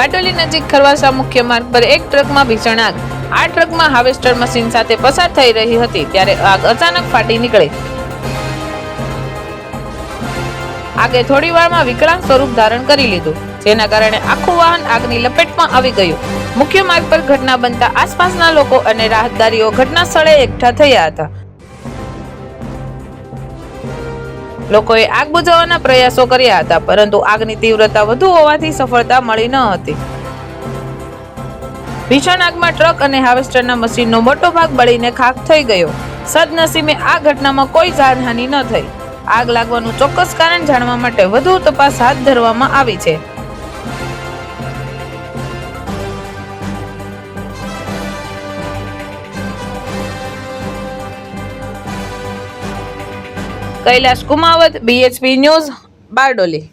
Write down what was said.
બાટોલી નજીક ખરવાસા મુખ્ય માર્ગ પર એક ટ્રકમાં ભીષણ આગ. આ ટ્રકમાં હાર્વેસ્ટર મશીન સાથે પસાર થઈ રહી હતી ત્યારે આગ અચાનક ફાટી નીકળે. આગે થોડી વારમાં વિકરાંગ સ્વરૂપ ધારણ કરી લીધું. જેના કારણે આખું વાહન આગની લપેટમાં આવી ગયું. મુખ્ય માર્ગ પર ઘટના બનતા આસપાસના લોકો અને રાહતદારીઓ ઘટના સ્થળે એકઠા થયા હતા. લોકોએ આગ બુઝાવવાના પ્રયાસો કર્યા હતા, પરંતુ આગની તીવ્રતા વધુ હોવાથી સફળતા મળી ન હતી. ભીષણ આગમાં ટ્રક અને હાર્વેસ્ટરના મશીનનો મોટો ભાગ બળીને ખાખ થઈ ગયો. સદનસીબે આ ઘટનામાં કોઈ જાનહાનિ ન થઈ. આગ લાગવાનું ચોક્કસ કારણ જાણવા માટે વધુ તપાસ હાથ ધરવામાં આવી છે. Kailash Kumawat BHP news Bardoli.